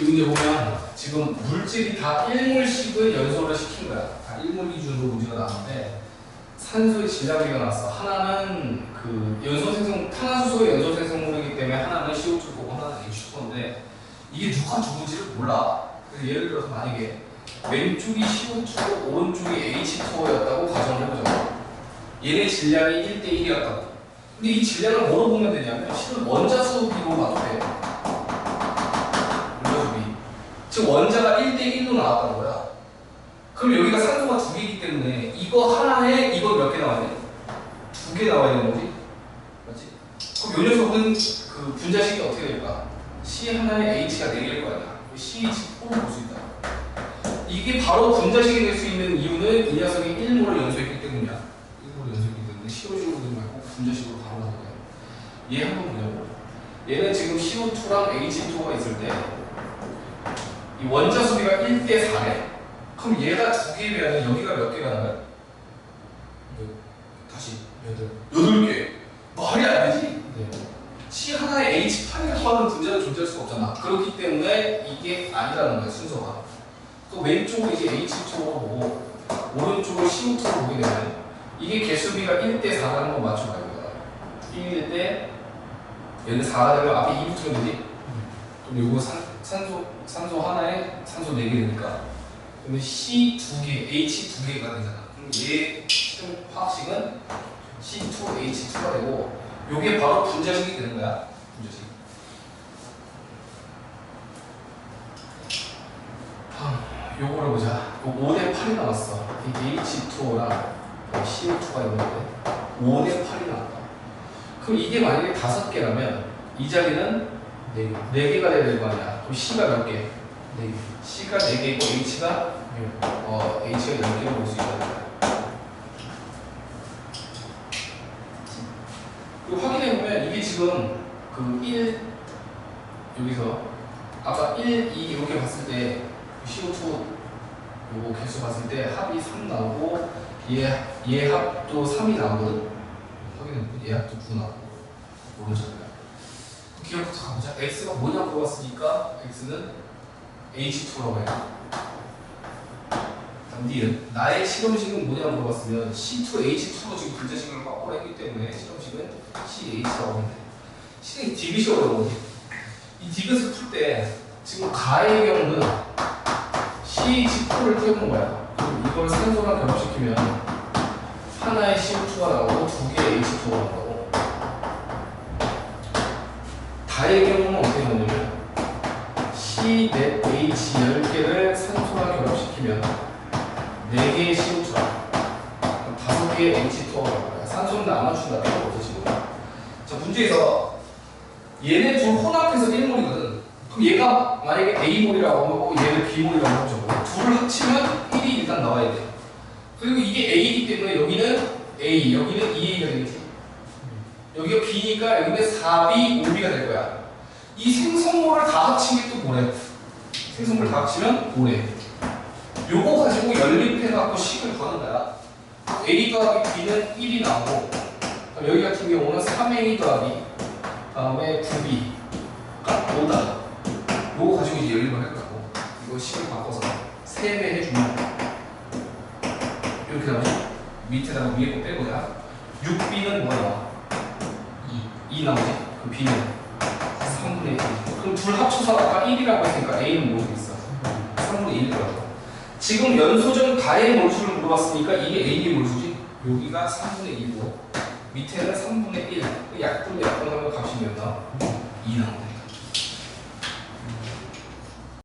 여기 보면 지금 물질이 다 1몰씩을 연소를 시킨 거야. 다 1몰 기준으로 문제가 나왔는데 산소의 질량비가 나왔어. 하나는 그 연소 생성 탄화수소의 연소 생성물이기 때문에 하나는 CO2고 하나는 H2인데 이게 누가 누군지를 몰라. 그래서 예를 들어서 만약에 왼쪽이 CO2고 오른쪽이 H2O였다고 가정을 해보자. 얘네 질량이 1대 1이었다고. 근데 이 질량을 뭐로 보면 되냐면 실은 원자수 비로 봐도 돼. 즉 원자가 1대 1로 나왔다는 거야. 그럼 여기가 산소가 두 개이기 때문에 이거 하나에 이거 몇 개 나와야 돼? 두 개 나와야 되는 거지? 맞지? 그럼 요 녀석은 그 분자식이 어떻게 될까? C 하나에 H가 4개일 거 아니야. C H4로 볼수 있다. 이게 바로 분자식이 될 수 있는 이유는 이 녀석이 1몰을 연소했기 때문이야. 1몰을 연소했기 때문에 CO식으로 되지 말고 분자식으로 바로 나오네. 얘 한번 보자고. 얘는 지금 CO2랑 H2가 있을 때 이 원자 수비가 1대 4래. 그럼 얘가 두 개면 여기가 몇 개가 나가요? 다시 여덟. 여덟 개. 말이 안 되지? 네. C 하나에 H8이라고 하는 분자는 존재할 수가 없잖아. 그렇기 때문에 이게 아니라는 거야, 순서가. 또 왼쪽을 이제 H2로 보고, 오른쪽을 CO2로 보게 되면, 이게 개수비가 1대 4라는 거 맞춰봐요. 1일 때, 얘는 4가 되면 앞에 2 붙으면 되지? 그럼 요거 산, 산소, 산소 하나에 산소 4개 되니까. 그러면 C 2개, H 2개가 되잖아. 그럼 얘 실험 화학식은 C2H2가 되고 요게 바로 분자식이 되는 거야. 분자식. 아, 요거를 보자. 요 5대 8이 나왔어. 이게 H2O랑 CO2가 있는데 5대 8이 나왔다. 그럼 이게 만약에 다섯 개라면 이 자리는 네 개. 4개가 돼야 될거 아니야. 그럼 C가 몇 개? 네 개. C가 4개고 H가 네. 어, H가 10개로 볼수 있다. 그리고 확인해 보면 이게 지금 그 1, 여기서 아까 1, 2 이렇게 봤을 때 CO2 요거 개수 봤을 때 합이 3 나오고 얘, 얘 합도 3이 나오거든? 확인해 보면 얘 합도 9 나오고 오른쪽이 야. 기억부터 가보자. X가 뭐냐고 물어봤으니까 X는 H2라고 해. 니은 나의 실험식은 뭐냐고 물어봤으면 C2H2로 지금 분자식을 바꾸라 했기 때문에 실험식은 CH라고 돼. 실은 디귿이 어려워. 이 디귿을 풀 때 지금 가의 경우는 CH4를 태우는 거야. 그럼 이걸 산소랑 결합시키면 하나의 CO2가 나오고 두 개의 H2가 나오 고 다의 경우는 어떻게 나오냐면 C 넷 H 10개를 산소랑 결합시키면 4개의 CO2가 그럼 5개의 H2O가 나와요. 산소는 안 맞춘다. 필요 없어 지금. 자 문제에서 얘네 둘 혼합해서 1몰이거든. 그럼 얘가 만약에 A몰이라고 하고 얘를 B몰이라고 하죠. 둘을 합치면 1이 일단 나와야 돼. 그리고 이게 A이기 때문에 여기는 A, 여기는 2A가 되겠지. 여기가 B니까 여기는 4B, 5B가 될 거야. 이 생성물을 다게또 뭐래? 생성물 다 합치면 뭐래? 요거 가지고 연립해갖고 식을 거는 거야. A 더하기 B는 1이 나오고, 여기 같은 경우는 3A 더하기, 다음에 9B가 5다. 요거 가지고 이제 연립을 할 거고, 이거 식을 바꿔서 3배 해주면, 이렇게 나오죠? 밑에다가 위에 거 빼고야. 6B는 뭐가 나와? 2. 2 나오지? 그럼 B는 3분의 1. 그럼 둘 합쳐서 아까 1이라고 했으니까 A는 뭐있어 3분의 1이라고. 지금 연소전 가의 몰수를 물어봤으니까 이게 A의 몰수지? 여기가 3분의 1이고 밑에는 3분의 1. 그 약분 약분 하면 값이 몇